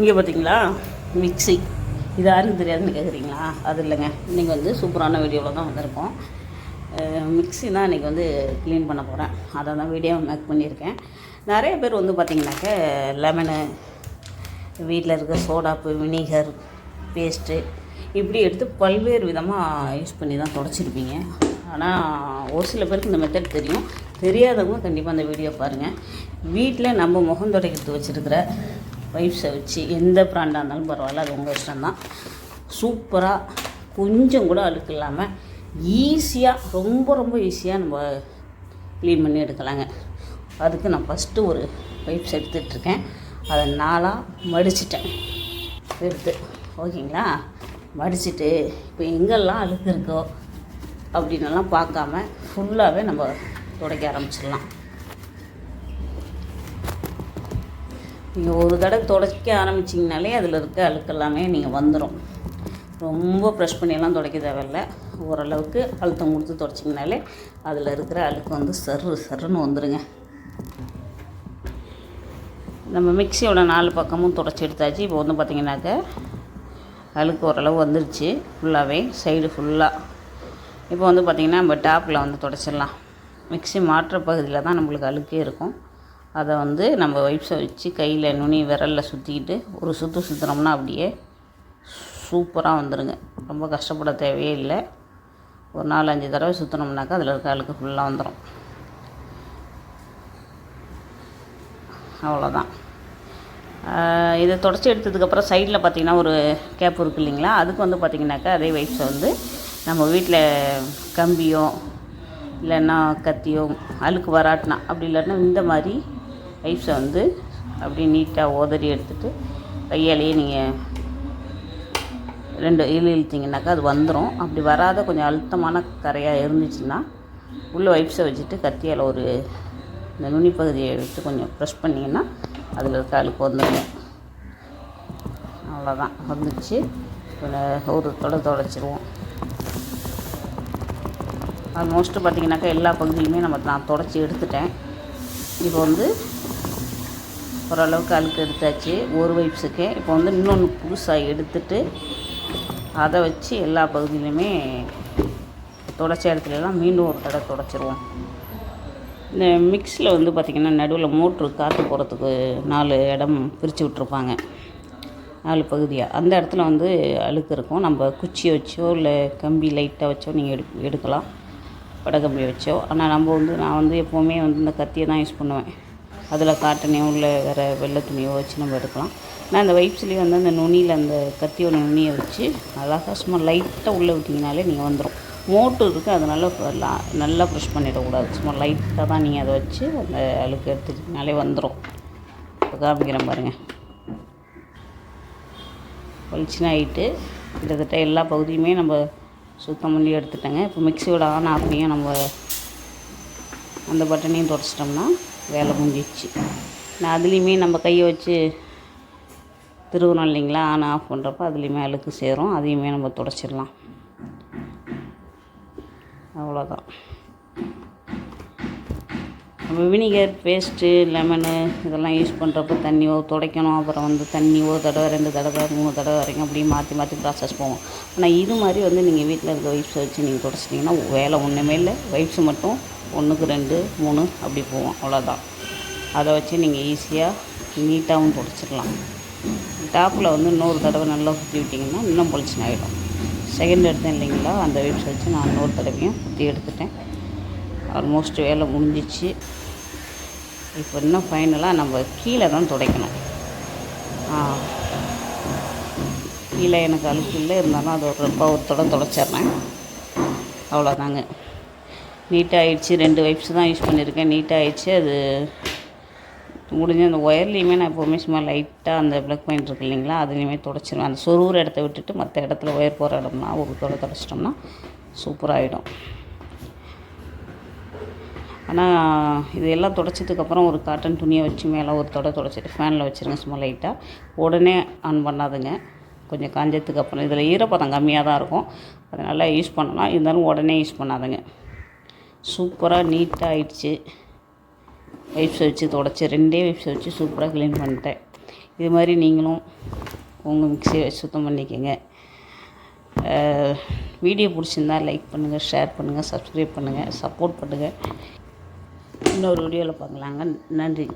இங்கே பார்த்தீங்களா மிக்ஸி. இது யாருக்கும் தெரியாதுன்னு கேட்குறீங்களா அது இல்லைங்க. இன்றைக்கி வந்து சூப்பரான வீடியோவில் தான் வந்திருக்கோம். மிக்ஸி தான் இன்றைக்கி வந்து க்ளீன் பண்ண போகிறேன் அதை தான் வீடியோ மேக் பண்ணியிருக்கேன். நிறைய பேர் வந்து பார்த்திங்கனாக்க லெமனு வீட்டில் இருக்க சோடாப்பு வினிகர் பேஸ்ட்டு இப்படி எடுத்து பல்வேறு விதமாக யூஸ் பண்ணி தான் தொடச்சிருப்பீங்க. ஆனால் ஒரு சில பேருக்கு இந்த மெத்தட் தெரியும். தெரியாதவங்க கண்டிப்பாக அந்த வீடியோ பாருங்கள் வீட்டில் நம்ம முகம் துடைக்கிறது வச்சுருக்கிற வைப்ஸை வச்சு எந்த ப்ராண்டாக இருந்தாலும் பரவாயில்ல அது உங்கள் இஷ்டம்தான். சூப்பராக கொஞ்சம் கூட அழுக்கு இல்லாமல் ஈஸியாக ரொம்ப ரொம்ப ஈஸியாக நம்ம க்ளீன் பண்ணி எடுக்கலாங்க. அதுக்கு நான் ஃபஸ்ட்டு ஒரு பைப்ஸ் எடுத்துகிட்ருக்கேன் அதை நாளாக மடிச்சிட்டேன். எடுத்து ஓகேங்களா? மடிச்சிட்டு இப்போ எங்கெல்லாம் அழுக்கு இருக்கோ அப்படின்னலாம் பார்க்காம ஃபுல்லாகவே நம்ம துடைக்க ஆரம்பிச்சிடலாம். நீங்கள் ஒரு தடவை துடைக்க ஆரம்பிச்சிங்கனாலே அதில் இருக்க அழுக்கு எல்லாமே நீங்கள் வந்துடும் ரொம்ப ப்ரெஷ் பண்ணியெல்லாம் துடைக்க தேவையில்ல. ஓரளவுக்கு அழுத்தம் கொடுத்து துடைச்சிங்கனாலே அதில் இருக்கிற அழுக்கு வந்து சரு சருன்னு வந்துடுங்க நம்ம மிக்சியோட நாலு பக்கமும் துடைச்சி எடுத்தாச்சு. இப்போ வந்து பார்த்திங்கனாக்க அழுக்கு ஓரளவு வந்துருச்சு. ஃபுல்லாகவே சைடு ஃபுல்லாக இப்போ வந்து பார்த்திங்கன்னா நம்ம டாப்பில் வந்து துடைச்சிடலாம். மிக்ஸி மாற்ற பகுதியில் தான் நம்மளுக்கு அழுக்கே இருக்கும். அதை வந்து நம்ம வைப்ஸை வச்சு கையில் நுனி விரலில் சுற்றிக்கிட்டு ஒரு சுற்று சுற்றுனோம்னா அப்படியே சூப்பராக வந்துடுங்க ரொம்ப கஷ்டப்பட தேவையே இல்லை. ஒரு நாலு அஞ்சு தடவை சுற்றினோம்னாக்கா அதில் இருக்க அழுக்கு ஃபுல்லாக வந்துடும் அவ்வளோதான் இதை தொடச்சி எடுத்ததுக்கப்புறம் சைடில் பார்த்திங்கன்னா ஒரு கேப் இருக்குது இல்லைங்களா? அதுக்கு வந்து பார்த்திங்கனாக்கா அதே வைப்ஸை வந்து நம்ம வீட்டில் கம்பியோ இல்லைன்னா கத்தியோ அழுக்கு வராட்டினா அப்படி இல்லைன்னா இந்த மாதிரி வைப்ஸை வந்து அப்படியே நீட்டாக ஓதறி எடுத்துகிட்டு கையாலேயே நீங்கள் ரெண்டு இழு இழுத்திங்கனாக்கா அது வந்துடும் அப்படி வராத கொஞ்சம் அழுத்தமான கரையாக இருந்துச்சுன்னா உள்ளே வைப்ஸை வச்சுட்டு கத்தியால் ஒரு இந்த நுனி பகுதியை விட்டு கொஞ்சம் ப்ரெஸ் பண்ணிங்கன்னா அதில் இருக்க அழுக்கு வந்துடும் அவ்வளோதான் வந்துச்சு. ஒரு தொட தொடச்சிருவோம் ஆல்மோஸ்ட்டு பார்த்திங்கனாக்கா எல்லா பகுதியுமே நம்ம நான் தொடச்சி எடுத்துட்டேன். இப்போ வந்து ஓரளவுக்கு அழுக்கு எடுத்தாச்சு. ஒரு வைப்ஸுக்கு. இப்போ வந்து இன்னொன்று புதுசாக எடுத்துட்டு அதை வச்சு எல்லா பகுதியிலையுமே தொடச்ச இடத்துலலாம் மீண்டும் ஒரு தடவை தொடச்சிருவோம். இந்த மிக்ஸில் வந்து பார்த்திங்கன்னா நடுவில் மோட்ரு காற்று போகிறதுக்கு நாலு இடம் பிரித்து விட்ருப்பாங்க நாலு பகுதியாக அந்த இடத்துல வந்து அழுக்கு இருக்கும். நம்ம குச்சியை வச்சோ இல்லை கம்பி லைட்டாக வச்சோ நீங்கள் எடு எடுக்கலாம். வடகம்பி வச்சோ. ஆனால் நம்ம வந்து நான் வந்து எப்போவுமே வந்து இந்த கத்தியை தான் யூஸ் பண்ணுவேன். அதில் காட்டனையோ இல்லை வேறு வெள்ளை துணியோ வச்சு நம்ம எடுக்கலாம். ஆனால் அந்த வைப்ஸ்லேயே வந்து அந்த நுனியில் அந்த கத்தியோட நுனியை வச்சு அழகாக சும்மா லைட்டாக உள்ளே விட்டிங்கனாலே நீங்கள் வந்துடும் மோட்டு இருக்குது அதனால் நல்லா ப்ரெஷ் பண்ணிடக்கூடாது. சும்மா லைட்டாக தான் நீங்கள் அதை வச்சு அந்த அழுக்கு எடுத்துக்கிட்டனாலே வந்துடும் இப்போ காமிக்கிறேன் பாருங்கள் பளிச்சுன்னு ஆகிட்டு கிட்டத்தட்ட எல்லா பகுதியுமே நம்ம சுத்தம் பண்ணி எடுத்துட்டேங்க. இப்போ மிக்சியோட ஆன் ஆஃபையும் நம்ம அந்த பட்டனையும் தொடச்சிட்டோம்னா வேலை முடிஞ்சிச்சு நான் அதுலேயுமே நம்ம கையை வச்சு திருவுறோம் இல்லைங்களா? ஆன் ஆஃப் பண்ணுறப்ப அதுலேயுமே அழுக்கு சேரும். அதையுமே நம்ம தொடச்சிடலாம். அவ்வளோதான் நம்ம வினிகர் பேஸ்ட்டு லெமனு இதெல்லாம் யூஸ் பண்ணுறப்ப தண்ணியோ துடைக்கணும். அப்புறம் வந்து தண்ணி ஒரு தடவை ரெண்டு தடவை மூணு தடவை வரைக்கும் அப்படியே மாற்றி மாற்றி ப்ராசஸ் போவோம். ஆனால் இது மாதிரி வந்து நீங்கள் வீட்டில் இருக்க வைப்ஸை வச்சு நீங்கள் துடைச்சிட்டிங்கன்னா வேலை ஒன்றுமே இல்லை. வைப்ஸ் மட்டும் ஒன்றுக்கு ரெண்டு மூணு அப்படி போவோம். அவ்வளோதான். அதை வச்சு நீங்கள் ஈஸியாக நீட்டாகவும் தொடச்சிடலாம் டாப்பில் வந்து இன்னொரு தடவை நல்லா சுற்றி விட்டிங்கன்னா இன்னும் பொலிச்சுன்னு ஆகிடும். செகண்ட் எடுத்தேன் இல்லைங்களா? அந்த வைப்ஸ் வச்சு நான் இன்னொரு தடவையும் சுற்றி எடுத்துட்டேன். ஆல்மோஸ்ட் வேலை முடிஞ்சிச்சு. இப்போ இன்னும் ஃபைனலாக நம்ம கீழே தான் துடைக்கணும். ஆ. கீழே எனக்கு அழுக்கு இல்லை. இருந்தாலும் அது ஒரு ரொம்ப ஒரு துடைச்சிட்றேன். அவ்வளோதாங்க. நீட்டாகிடுச்சு ரெண்டு வைப்ஸ் தான் யூஸ் பண்ணியிருக்கேன் நீட்டாகிடுச்சு அது முடிஞ்ச அந்த ஒயர்லேயுமே நான் எப்போவுமே சும்மா லைட்டாக அந்த ப்ளக் பாயிண்ட் இருக்கு இல்லைங்களா அதுலேயுமே தொடச்சிருவேன். அந்த சொருவுற இடத்த விட்டுட்டு மற்ற இடத்துல ஒயர் போகிற இடம்னா ஒரு தொட தொடச்சிட்டோம்னா சூப்பராகிடும் ஆனால் இது எல்லாம் தொடச்சதுக்கப்புறம் ஒரு காட்டன் துணியை வச்சு மேலே ஒரு தொடை தொடச்சிட்டு ஃபேனில் வச்சுருங்க சும்மா லைட்டாக உடனே ஆன் பண்ணாதுங்க. கொஞ்சம் காஞ்சதுக்கப்புறம் இதில் ஈரப்பதம் கம்மியாக தான் இருக்கும். அதனால் யூஸ் பண்ணலாம். இருந்தாலும் உடனே யூஸ் பண்ணாதுங்க. சூப்பராக நீட்டாக ஆயிடுச்சு வைப்ஸை வச்சு தொடச்சி ரெண்டே வைப்ஸை வச்சு சூப்பராக க்ளீன் பண்ணிட்டேன். இது மாதிரி நீங்களும் உங்கள் மிக்சியை சுத்தம் பண்ணிக்கோங்க. வீடியோ பிடிச்சிருந்தா லைக் பண்ணுங்கள் ஷேர் பண்ணுங்கள் சப்ஸ்கிரைப் பண்ணுங்கள் சப்போர்ட் பண்ணுங்கள் இன்னொரு வீடியோவில் பார்க்கலாங்க. நன்றி.